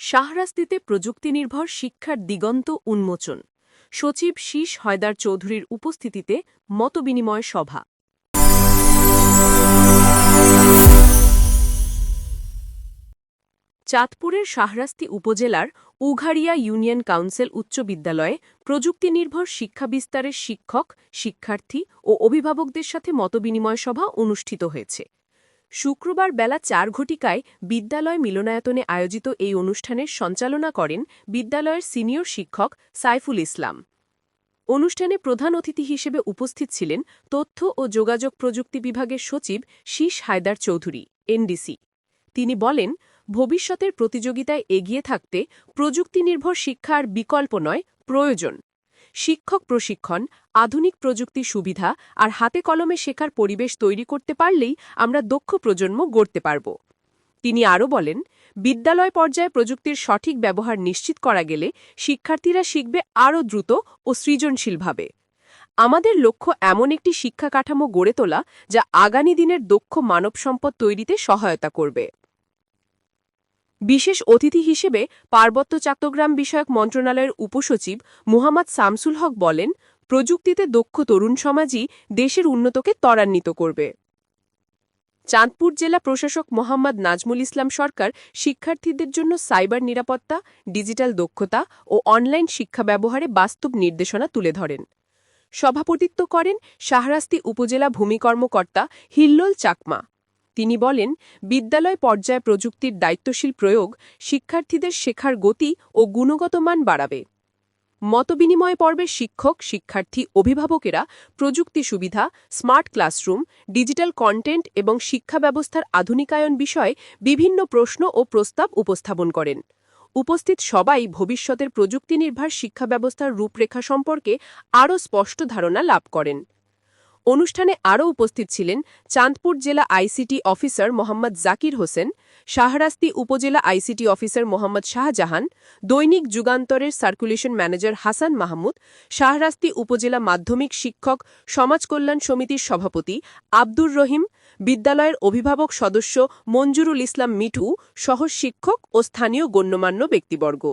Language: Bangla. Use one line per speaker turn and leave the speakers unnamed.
শাহরাস্তিতে প্রযুক্তিনির্ভর শিক্ষার দিগন্ত উন্মোচন। সচিব শীষ হয়দার চৌধুরীর উপস্থিতিতে মতবিনিময় সভা। চাঁদপুরের শাহরাস্তি উপজেলার উঘাড়িয়া ইউনিয়ন কাউন্সিল উচ্চ বিদ্যালয়ে প্রযুক্তি নির্ভর শিক্ষা বিস্তারের শিক্ষক, শিক্ষার্থী ও অভিভাবকদের সাথে মতবিনিময় সভা অনুষ্ঠিত হয়েছে। শুক্রবার বেলা চার ঘটিকায় বিদ্যালয় মিলনায়তনে আয়োজিত এই অনুষ্ঠানের সঞ্চালনা করেন বিদ্যালয়ের সিনিয়র শিক্ষক সাইফুল ইসলাম। অনুষ্ঠানে প্রধান অতিথি হিসেবে উপস্থিত ছিলেন তথ্য ও যোগাযোগ প্রযুক্তি বিভাগের সচিব শীষ হায়দার চৌধুরী, এনডিসি। তিনি বলেন, ভবিষ্যতের প্রতিযোগিতায় এগিয়ে থাকতে প্রযুক্তিনির্ভর শিক্ষা আর বিকল্প নয়, প্রয়োজন। শিক্ষক প্রশিক্ষণ, আধুনিক প্রযুক্তি সুবিধা আর হাতে কলমে শেখার পরিবেশ তৈরি করতে পারলেই আমরা দক্ষ প্রজন্ম গড়তে পারব। তিনি আরও বলেন, বিদ্যালয় পর্যায়ে প্রযুক্তির সঠিক ব্যবহার নিশ্চিত করা গেলে শিক্ষার্থীরা শিখবে আরও দ্রুত ও সৃজনশীলভাবে। আমাদের লক্ষ্য এমন একটি শিক্ষা কাঠামো গড়ে তোলা যা আগামী দিনের দক্ষ মানব সম্পদ তৈরিতে সহায়তা করবে। বিশেষ অতিথি হিসেবে পার্বত্য চট্টগ্রাম বিষয়ক মন্ত্রণালয়ের উপসচিব মুহাম্মদ শামসুল হক বলেন, প্রযুক্তিতে দক্ষ তরুণ সমাজই দেশের উন্নতকে ত্বরান্বিত করবে। চাঁদপুর জেলা প্রশাসক মোহাম্মদ নাজমুল ইসলাম সরকার শিক্ষার্থীদের জন্য সাইবার নিরাপত্তা, ডিজিটাল দক্ষতা ও অনলাইন শিক্ষা ব্যবহারে বাস্তব নির্দেশনা তুলে ধরেন। সভাপতিত্ব করেন শাহরাস্তি উপজেলা ভূমি কর্মকর্তা হিল্লোল চাকমা। তিনি বলেন, বিদ্যালয় পর্যায়ে প্রযুক্তির দায়িত্বশীল প্রয়োগ শিক্ষার্থীদের শেখার গতি ও গুণগত মান বাড়াবে। মতবিনিময় পর্বে শিক্ষক, শিক্ষার্থী, অভিভাবকেরা প্রযুক্তি সুবিধা, স্মার্ট ক্লাসরুম, ডিজিটাল কন্টেন্ট এবং শিক্ষা ব্যবস্থার আধুনিকায়ন বিষয়ে বিভিন্ন প্রশ্ন ও প্রস্তাব উপস্থাপন করেন। উপস্থিত সবাই ভবিষ্যতের প্রযুক্তি নির্ভর শিক্ষা ব্যবস্থার রূপরেখা সম্পর্কে আরও স্পষ্ট ধারণা লাভ করেন। অনুষ্ঠানে আরও উপস্থিত ছিলেন চাঁদপুর জেলা আইসিটি অফিসার মোহাম্মদ জাকির হোসেন, শাহরাস্তি উপজেলা আইসিটি অফিসার মোহাম্মদ শাহজাহান, দৈনিক যুগান্তরের সার্কুলেশন ম্যানেজার হাসান মাহমুদ, শাহরাস্তি উপজেলা মাধ্যমিক শিক্ষক সমাজ কল্যাণ সমিতির সভাপতি আব্দুর রহিম, বিদ্যালয়ের অভিভাবক সদস্য মঞ্জুরুল ইসলাম মিঠু সহ শিক্ষক ও স্থানীয় গণ্যমান্য ব্যক্তিবর্গ।